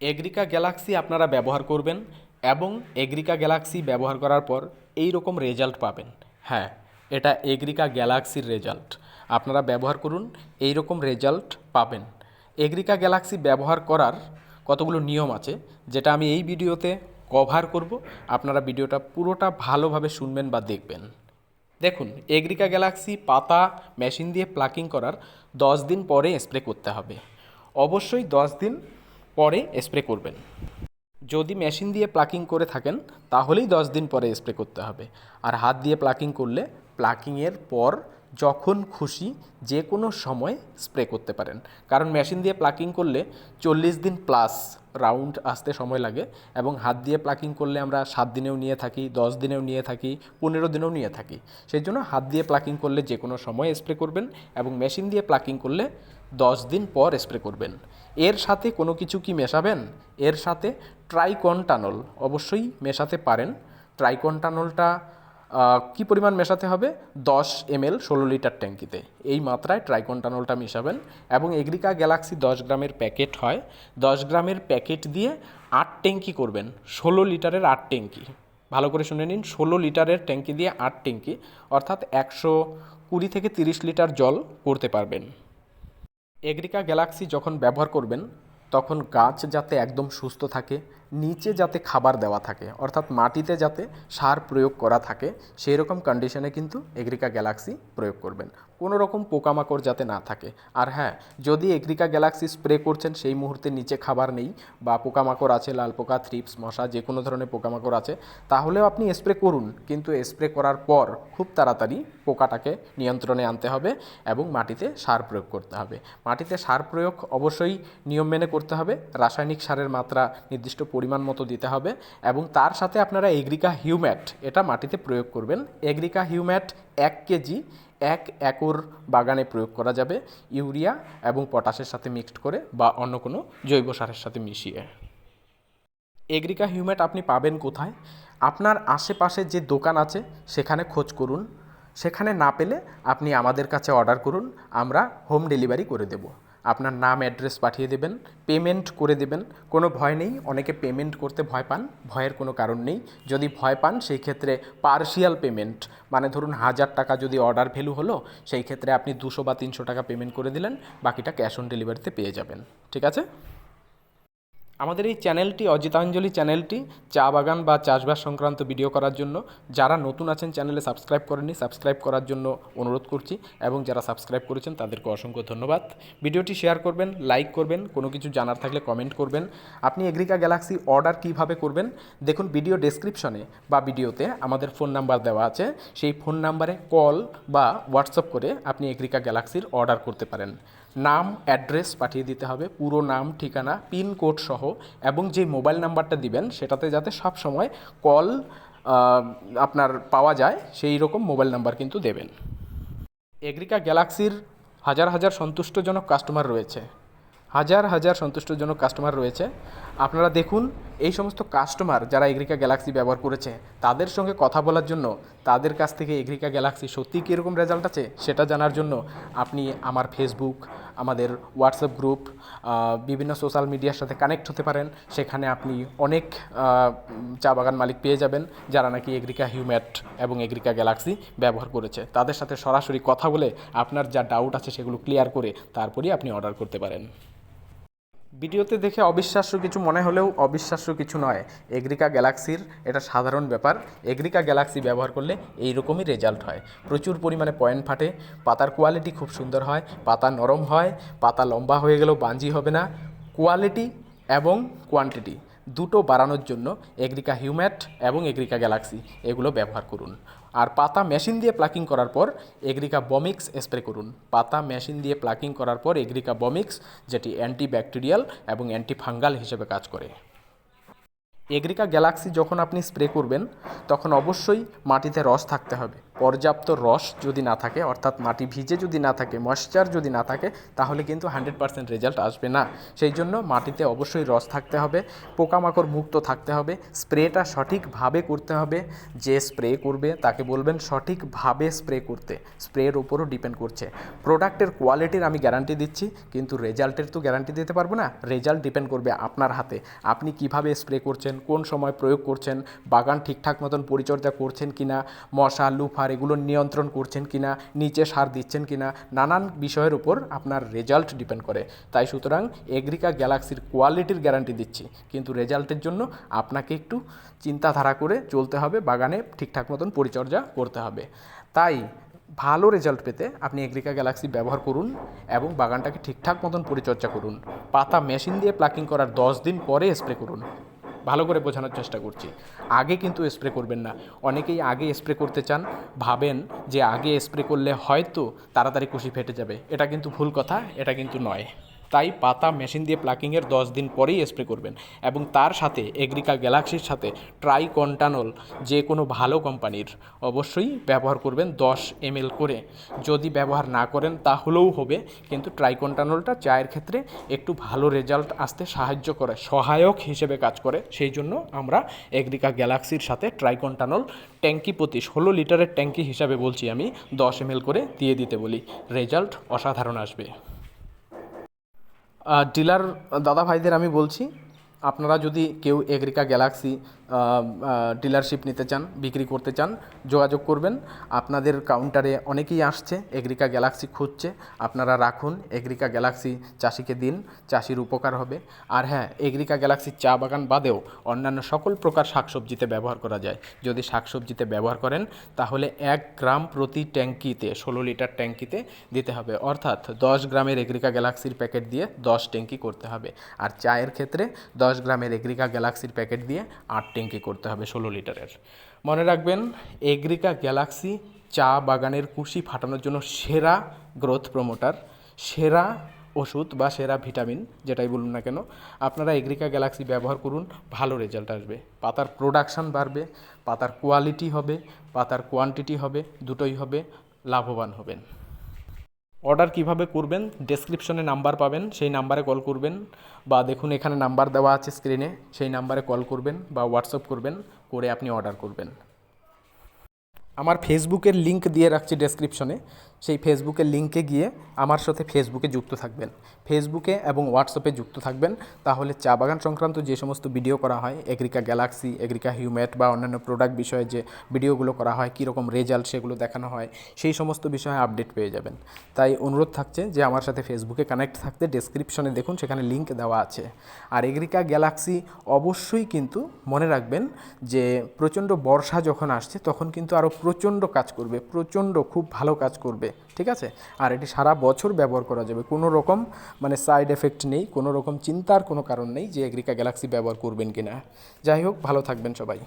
এগ্রিকা Galaxy আপনারা ব্যবহার করবেন এবং এগ্রিকা গ্যালাক্সি ব্যবহার করার পর এই রকম রেজাল্ট পাবেন। হ্যাঁ এটা এগ্রিকা গ্যালাক্সির রেজাল্ট। আপনারা ব্যবহার করুন, এই রকম রেজাল্ট পাবেন। এগ্রিকা গ্যালাক্সি ব্যবহার করার কতগুলো নিয়ম আছে, যেটা আমি এই ভিডিওতে কভার করব। আপনারা ভিডিওটা পুরোটা ভালোভাবে শুনবেন বা দেখবেন। দেখুন, এগ্রিকা গ্যালাক্সি পাতা মেশিন দিয়ে প্লাকিং করার দশ দিন পরে স্প্রে করতে হবে। অবশ্যই দশ দিন পরে স্প্রে করবেন। যদি মেশিন দিয়ে প্লাকিং করে থাকেন, তাহলেই দশ দিন পরে স্প্রে করতে হবে। আর হাত দিয়ে প্লাকিং করলে প্লাকিংয়ের পর যখন খুশি যে কোনো সময় স্প্রে করতে পারেন। কারণ মেশিন দিয়ে প্লাকিং করলে চল্লিশ দিন প্লাস রাউন্ড আসতে সময় লাগে এবং হাত দিয়ে প্লাকিং করলে আমরা সাত দিনেও নিয়ে থাকি, দশ দিনেও নিয়ে থাকি, পনেরো দিনেও নিয়ে থাকি। সেই জন্য হাত দিয়ে প্লাকিং করলে যে কোনো সময় স্প্রে করবেন এবং মেশিন দিয়ে প্লাকিং করলে দশ দিন পর স্প্রে করবেন। এর সাথে কোনো কিছু কি মেশাবেন? এর সাথে ট্রাইকনটানল অবশ্যই মেশাতে পারেন। ট্রাইকনটানলটা কি পরিমাণ মেশাতে হবে? দশ এমএল ষোলো লিটার ট্যাঙ্কিতে। এই মাত্রায় ট্রাইকনটানলটা মেশাবেন এবং এগ্রিকা গ্যালাক্সি দশ গ্রামের প্যাকেট হয়। দশ গ্রামের প্যাকেট দিয়ে আট ট্যাঙ্কি করবেন। ষোলো লিটারের আট ট্যাঙ্কি। ভালো করে শুনে নিন, ষোলো লিটারের ট্যাঙ্কি দিয়ে আট ট্যাঙ্কি, অর্থাৎ একশো কুড়ি থেকে তিরিশ লিটার জল করতে পারবেন। এগ্রিকা গ্যালাক্সি যখন ব্যবহার করবেন তখন গাছ যাতে একদম সুস্থ থাকে নিচে যাতে খাবার দেওয়া থাকে, অর্থাৎ মাটিতে যাতে সার প্রয়োগ করা থাকে সেই রকম কন্ডিশনে কিন্তু এগ্রিকা গ্যালাক্সি প্রয়োগ করবেন। কোনো রকম পোকামাকড় যাতে না থাকে। আর হ্যাঁ যদি এগ্রিকা গ্যালাক্সি স্প্রে করছেন, সেই মুহূর্তে নিচে খাবার নেই বা পোকামাকড় আছে, লাল পোকা থ্রিপস মশা যে কোনো ধরনের পোকামাকড় আছে, তাহলেও আপনি স্প্রে করুন। কিন্তু স্প্রে করার পর খুব তাড়াতাড়ি পোকাটাকে নিয়ন্ত্রণে আনতে হবে এবং মাটিতে সার প্রয়োগ করতে হবে। মাটিতে সার প্রয়োগ অবশ্যই নিয়ম মেনে করতে হবে। রাসায়নিক সারের মাত্রা নির্দিষ্ট পরিমাণ মতো দিতে হবে এবং তার সাথে আপনারা এগ্রিকা হিউম্যাট, এটা মাটিতে প্রয়োগ করবেন। এগ্রিকা হিউম্যাট এক কেজি, এক একর বাগানে প্রয়োগ করা যাবে ইউরিয়া এবং পটাশের সাথে মিক্সড করে বা অন্য কোনো জৈব সারের সাথে মিশিয়ে। এগ্রিকা হিউম্যাট আপনি পাবেন কোথায়? আপনার আশেপাশে যে দোকান আছে, সেখানে খোঁজ করুন। সেখানে না পেলে আপনি আমাদের কাছে অর্ডার করুন, আমরা হোম ডেলিভারি করে দেব। আপনার নাম, অ্যাড্রেস পাঠিয়ে দেবেন পেমেন্ট করে দেবেন। কোনো ভয় নেই, অনেকে পেমেন্ট করতে ভয় পান, ভয়ের কোনো কারণ নেই। যদি ভয় পান, সেই ক্ষেত্রে পার্শিয়াল পেমেন্ট মানে ধরুন হাজার টাকা যদি অর্ডার ভ্যালু হলো, সেই ক্ষেত্রে আপনি দুশো বা তিনশো টাকা পেমেন্ট করে দিলেন, বাকিটা ক্যাশ অন ডেলিভারিতে পেয়ে যাবেন। ঠিক আছে? আমাদের এই চ্যানেলটি, অজিতাঞ্জলি চ্যানেলটি, চা বাগান বা চাষবাস সংক্রান্ত ভিডিও করার জন্য। যারা নতুন আছেন, চ্যানেলে সাবস্ক্রাইব করেননি, সাবস্ক্রাইব করার জন্য অনুরোধ করছি এবং যারা সাবস্ক্রাইব করেছেন, তাদেরকে অসংখ্য ধন্যবাদ। ভিডিওটি শেয়ার করবেন, লাইক করবেন, কোনো কিছু জানার থাকলে কমেন্ট করবেন। আপনি এগ্রিকা গ্যালাক্সি অর্ডার কীভাবে করবেন, দেখুন ভিডিও ডেসক্রিপশনে বা ভিডিওতে আমাদের ফোন নাম্বার দেওয়া আছে। সেই ফোন নাম্বারে কল বা হোয়াটসঅ্যাপ করে আপনি এগ্রিকা গ্যালাক্সির অর্ডার করতে পারেন। নাম, অ্যাড্রেস পাঠিয়ে দিতে হবে, পুরো নাম, ঠিকানা পিনকোড সহ, এবং যে মোবাইল নাম্বারটা দিবেন, সেটাতে যাতে সব সময় কল আপনার পাওয়া যায়, সেই রকম মোবাইল নাম্বার কিন্তু দেবেন। এগ্রিকা গ্যালাক্সির হাজার হাজার সন্তুষ্টজনক কাস্টমার রয়েছে। হাজার হাজার সন্তুষ্টজনক কাস্টমার রয়েছে। আপনারা দেখুন, এই সমস্ত কাস্টমার যারা এগ্রিকা গ্যালাক্সি ব্যবহার করেছে, তাদের সঙ্গে কথা বলার জন্য, তাদের কাছ থেকে এগ্রিকা গ্যালাক্সি সত্যি কীরকম রেজাল্ট আছে, সেটা জানার জন্য আপনি আমার ফেসবুক আমাদের হোয়াটসঅ্যাপ গ্রুপ বিভিন্ন সোশ্যাল মিডিয়ার সাথে কানেক্ট হতে পারেন। সেখানে আপনি অনেক চা বাগান মালিক পেয়ে যাবেন, যারা নাকি এগ্রিকা হিউম্যাট এবং এগ্রিকা গ্যালাক্সি ব্যবহার করেছে। তাদের সাথে সরাসরি কথা বলে আপনার যা ডাউট আছে সেগুলো ক্লিয়ার করে তারপরেই আপনি অর্ডার করতে পারেন। ভিডিওতে দেখে অবিশ্বাস্য কিছু মনে হলেও অবিশ্বাস্য কিছু নয়। এগ্রিকা গ্যালাক্সির এটা সাধারণ ব্যাপার। এগ্রিকা গ্যালাক্সি ব্যবহার করলে এই রকমই রেজাল্ট হয়। প্রচুর পরিমাণে পয়েন্ট ফাটে, পাতার কোয়ালিটি খুব সুন্দর হয়, পাতা নরম হয়, পাতা লম্বা হয়ে গেলেও বাঞ্জি হবে না। কোয়ালিটি এবং কোয়ান্টিটি। দুটো বাড়ানোর জন্য এগ্রিকা হিউম্যাট এবং এগ্রিকা গ্যালাক্সি এগুলো ব্যবহার করুন। আর পাতা মেশিন দিয়ে প্লাকিং করার পর এগ্রিকা বমিক্স স্প্রে করুন। পাতা মেশিন দিয়ে প্লাকিং করার পর এগ্রিকা বমিক্স, যেটি অ্যান্টি ব্যাকটেরিয়াল এবং অ্যান্টি ফাঙ্গাল হিসেবে কাজ করে। এগ্রিকা গ্যালাক্সি যখন আপনি স্প্রে করবেন, তখন অবশ্যই মাটিতে রস থাকতে হবে। পর্যাপ্ত রস যদি না থাকে, অর্থাৎ মাটি ভিজে যদি না থাকে ময়েশ্চার যদি না থাকে, তাহলে কিন্তু হান্ড্রেড পার্সেন্ট রেজাল্ট আসবে না। সেই জন্য মাটিতে অবশ্যই রস থাকতে হবে, পোকামাকড় মুক্ত থাকতে হবে, স্প্রেটা সঠিকভাবে করতে হবে, যে স্প্রে করবে তাকে বলবেন সঠিকভাবে স্প্রে করতে। স্প্রের উপরও ডিপেন্ড করছে। প্রোডাক্টের কোয়ালিটির আমি গ্যারান্টি দিচ্ছি, কিন্তু রেজাল্টের তো গ্যারান্টি দিতে পারব না রেজাল্ট ডিপেন্ড করবে আপনার হাতে। আপনি কীভাবে স্প্রে করছেন, কোন সময় প্রয়োগ করছেন, বাগান ঠিকঠাক মতন পরিচর্যা করছেন কিনা, মশা লুফার এগুলো নিয়ন্ত্রণ করছেন কিনা, নিচে সার দিচ্ছেন কিনা, নানান বিষয়ের উপর আপনার রেজাল্ট ডিপেন্ড করে। তাই সুতরাং এগ্রিকা গ্যালাক্সির কোয়ালিটির গ্যারান্টি দিচ্ছি। কিন্তু রেজাল্টের জন্য আপনাকে একটু চিন্তাধারা করে চলতে হবে, বাগানে ঠিকঠাক মতন পরিচর্যা করতে হবে। তাই ভালো রেজাল্ট পেতে আপনি এগ্রিকা গ্যালাক্সি ব্যবহার করুন এবং বাগানটাকে ঠিকঠাক মতন পরিচর্যা করুন। পাতা মেশিন দিয়ে প্লাকিং করার দশ দিন পরে স্প্রে করুন। ভালো করে বোঝানোর চেষ্টা করছি। আগে কিন্তু স্প্রে করবেন না। অনেকেই আগে স্প্রে করতে চান, ভাবেন যে আগে স্প্রে করলে হয়তো তাড়াতাড়ি কুশি ফেটে যাবে। এটা কিন্তু ভুল কথা, এটা কিন্তু নয়। তাই পাতা মেশিন দিয়ে প্লাকিংয়ের দশ দিন পরেই স্প্রে করবেন। এবং তার সাথে এগ্রিকা গ্যালাক্সির সাথে ট্রাই কন্টানল যে কোনো ভালো কোম্পানির, অবশ্যই ব্যবহার করবেন দশ এম করে। যদি ব্যবহার না করেন তাহলেও হবে, কিন্তু ট্রাইকন্টানলটা চায়ের ক্ষেত্রে একটু ভালো রেজাল্ট আসতে সাহায্য করে, সহায়ক হিসেবে কাজ করে। সেই জন্য আমরা এগ্রিকা গ্যালাক্সির সাথে ট্রাইকন্টানল ট্যাঙ্কি প্রতি ষোলো লিটারের ট্যাঙ্কি হিসাবে বলছি আমি, দশ এম করে দিয়ে দিতে বলি। রেজাল্ট অসাধারণ আসবে। ডিলার দাদা ভাইদের আমি বলছি আপনারা যদি কেউ এগ্রিকা গ্যালাক্সি ডিলারশিপ নিতে চান, বিক্রি করতে চান, যোগাযোগ করবেন। আপনাদের কাউন্টারে অনেকেই আসছে এগ্রিকা গ্যালাক্সি খুঁজছে। আপনারা রাখুন এগ্রিকা গ্যালাক্সি চাষিকে দিন, চাষির উপকার হবে। আর হ্যাঁ এগ্রিকা গ্যালাক্সি চা বাগান বাদেও অন্যান্য সকল প্রকার শাকসবজিতে ব্যবহার করা যায়। যদি শাকসবজিতে ব্যবহার করেন, তাহলে এক গ্রাম প্রতি ট্যাঙ্কিতে, ষোলো লিটার ট্যাঙ্কিতে দিতে হবে। অর্থাৎ দশ গ্রামের এগ্রিকা গ্যালাক্সির প্যাকেট দিয়ে দশ ট্যাঙ্কি করতে হবে। আর চায়ের ক্ষেত্রে দশ গ্রামের এগ্রিকা গ্যালাক্সির প্যাকেট দিয়ে আট ট্যাঙ্কি করতে হবে ষোলো লিটারের। মনে রাখবেন, এগ্রিকা গ্যালাক্সি চা বাগানের কুশি ফাটানোর জন্য সেরা গ্রোথ প্রমোটার, সেরা ওষুধ বা সেরা ভিটামিন, যেটাই বলুন না কেন, আপনারা এগ্রিকা গ্যালাক্সি ব্যবহার করুন, ভালো রেজাল্ট আসবে। পাতার প্রোডাকশান বাড়বে, পাতার কোয়ালিটি হবে, পাতার কোয়ান্টিটি হবে, দুটোই হবে লাভবান হবেন। অর্ডার কীভাবে করবেন ডেসক্রিপশনে নাম্বার পাবেন, সেই নাম্বারে কল করবেন, বা দেখুন এখানে নাম্বার দেওয়া আছে স্ক্রিনে সেই নাম্বারে কল করবেন, বা হোয়াটসঅ্যাপ করবেন, করে আপনি অর্ডার করবেন। আমার ফেসবুকের লিংক দিয়ে রাখছি ডেসক্রিপশনে সেই ফেসবুকের লিংকে গিয়ে আমার সাথে ফেসবুকে যুক্ত থাকবেন। ফেসবুকে এবং হোয়াটসঅ্যাপে যুক্ত থাকবেন। তাহলে চা বাগান সংক্রান্ত যে সমস্ত ভিডিও করা হয় এগ্রিকা গ্যালাক্সি এগ্রিকা হিউম্যাট বা অন্যান্য প্রোডাক্ট বিষয়ে যে ভিডিওগুলো করা হয়, কীরকম রেজাল্ট সেগুলো দেখানো হয়, সেই সমস্ত বিষয়ে আপডেট পেয়ে যাবেন। তাই অনুরোধ থাকছে যে আমার সাথে ফেসবুকে কানেক্ট থাকতে ডেসক্রিপশনে দেখুন, সেখানে লিংক দেওয়া আছে। আর এগ্রিকা গ্যালাক্সি অবশ্যই কিন্তু মনে রাখবেন যে প্রচণ্ড বর্ষা যখন আসছে, তখন কিন্তু আরও প্রচণ্ড কাজ করবে, প্রচণ্ড খুব ভালো কাজ করবে, ঠিক আছে? আর এটি সারা বছর ব্যবহার করা যাবে। কোনো রকম মানে সাইড এফেক্ট নেই, কোনো রকম চিন্তার কোনো কারণ নেই যে এগ্রিকা গ্যালাক্সি ব্যবহার করবেন কি না যাই হোক, ভালো থাকবেন সবাই।